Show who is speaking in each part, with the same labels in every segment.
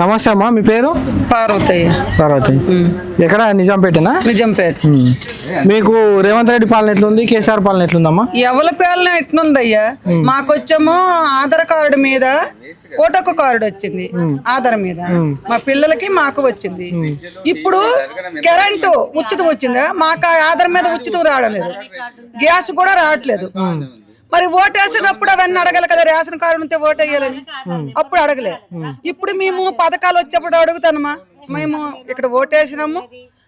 Speaker 1: నమస్తే అమ్మా మీ పేరు?
Speaker 2: పార్వతయ్య.
Speaker 1: పార్వతి ఎక్కడ? నిజాంపేటనా?
Speaker 2: నిజంపేట.
Speaker 1: మీకు రేవంత్ రెడ్డి పాలన ఎట్లుంది? కేసీఆర్ పాలన ఎట్లుందమ్మా?
Speaker 2: ఎవరి పేర్లు ఎట్లుందయ్యా? మాకొచ్చేమో ఆధార్ కార్డు మీద ఓటొక్క కార్డు వచ్చింది. ఆధార్ మీద. మా పిల్లలకి మాకు వచ్చింది. ఇప్పుడు కరెంటు ఉచితం వచ్చిందా? మాకు ఆధార్ మీద ఉచితం రావడం లేదు. గ్యాస్ కూడా రావట్లేదు. మరి ఓటు వేసేటప్పుడు అవన్నీ అడగాలి కదా? రేషన్ కార్డు ఉంటే ఓటు వేయాలని. అప్పుడు అడగలే. ఇప్పుడు మేము పథకాలు వచ్చేప్పుడు అడుగుతానమ్మా. మేము ఇక్కడ ఓటు వేసినాము.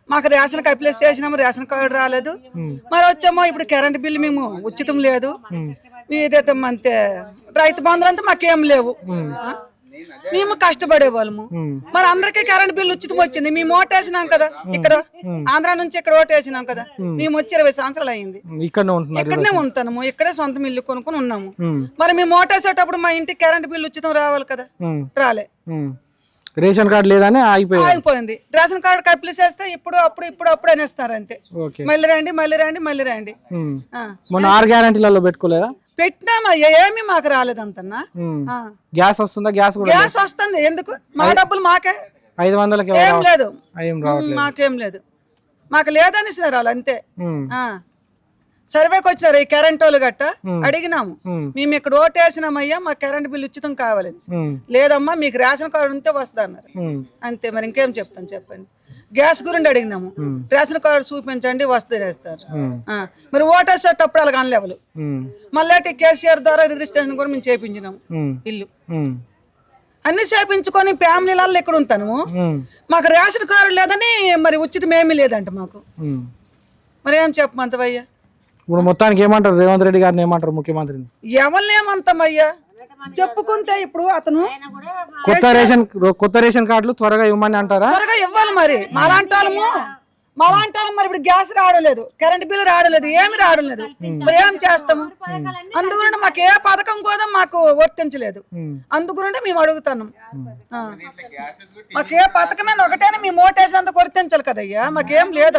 Speaker 2: మాకు రేషన్ అప్లై చేసినాము. రేషన్ కార్డు రాలేదు. మరి వచ్చామో ఇప్పుడు కరెంట్ బిల్లు మేము ఉచితం లేదు. ఇదేటం అంతే. రైతు బంధువులు అంతా మాకేం లేవు? మేము కష్టపడే వాళ్ళము మరి అందరికీ కరెంట్ బిల్లు ఉచితం వచ్చింది. మేము ఓటు వేసినాం కదా ఇక్కడ ఆంధ్ర నుంచి ఇక్కడ ఓటు వేసినాం కదా. మేము. వచ్చి ఇరవై సంవత్సరాలు అయింది.
Speaker 1: ఇక్కడనే
Speaker 2: ఉంటాము ఇక్కడే సొంత ఇల్లు కొనుక్కొని ఉన్నాము. మరి మేము ఓటేసేటప్పుడు మా ఇంటికి కరెంట్ బిల్లు ఉచితం రావాలి కదా. రాలే.
Speaker 1: రేషన్ కార్డు లేదని
Speaker 2: ఆగిపోయింది. రేషన్ కార్డు కప్లీ చేస్తే ఇప్పుడు అప్పుడు ఇప్పుడు అప్పుడు అనేస్తారు అంతే. మళ్ళీ రండి మళ్ళీ రండి మళ్ళీ రండి.
Speaker 1: మొన్న ఆరు గ్యారంటీలలో పెట్టుకోలేదా?
Speaker 2: పెట్టినామా? ఏమి మాకు రాలేదంతన్నా.
Speaker 1: ఉమ్.
Speaker 2: ఆ.
Speaker 1: గ్యాస్ వస్తుందా? గ్యాస్
Speaker 2: గ్యాస్ వస్తుంది. ఎందుకు? మా డబ్బులు మాకే.
Speaker 1: ఐదు వందలకి
Speaker 2: ఏం లేదు. మాకేం లేదు. మాకు లేదని వాళ్ళు అంతే. సర్వేకి వచ్చారు ఈ కరెంట్ వాళ్ళు గట్ట అడిగినాము. మేము ఇక్కడ ఓటేసినామయ్యా మా కరెంట్ బిల్ ఉచితం కావాలని. లేదమ్మా మీకు రేషన్ కార్డు ఉంటే వస్తా అన్నారు. అంతే మరి ఇంకేం చెప్తాను చెప్పండి గ్యాస్ గురించి అడిగినాము రేషన్ కార్డు చూపించండి వస్తే వేస్తారు మరి ఓటేసేటప్పుడు అలాగ అనలేవలు. మళ్ళీ కేసీఆర్ ద్వారా రిజిస్ట్రేషన్ కూడా మేము చేయించినాము. ఇల్లు. అన్ని చేపించుకొని ఫ్యామిలీలలో ఇక్కడ ఉంటాను. మాకు రేషన్ కార్డు లేదని మరి ఉచితం ఏమీ లేదంట మాకు. మరి ఏం చెప్పమంతవయ్యా
Speaker 1: ఇప్పుడు మొత్తానికి ఏమంటారు? రేవంత్ రెడ్డి గారిని ఏమంటారు ముఖ్యమంత్రిని?
Speaker 2: ఎవరినేమంతామయ్యా చెప్పుకుంటే ఇప్పుడు అతను
Speaker 1: కొత్త రేషన్ కొత్త రేషన్ కార్డులు త్వరగా ఇవ్వమని అంటారా?
Speaker 2: త్వరగా ఇవ్వాలి మరి. మాలాంటి వాళ్ళము మాలాంటి వాళ్ళం మరి ఇప్పుడు గ్యాస్ రావడం లేదు కరెంట్ బిల్లు రావడం లేదు ఏమి రావడం లేదు మరి ఏం చేస్తాము? అందుగురించి మాకు ఏ పథకం కూడా మాకు వర్తించలేదు. అందుగురించి మేము అడుగుతున్నాం. మాకు ఏ పథకమైన ఒకటేనా మేము ఓటేసినందుకు వర్తించాలి కదయ్యా. మాకేం లేదు.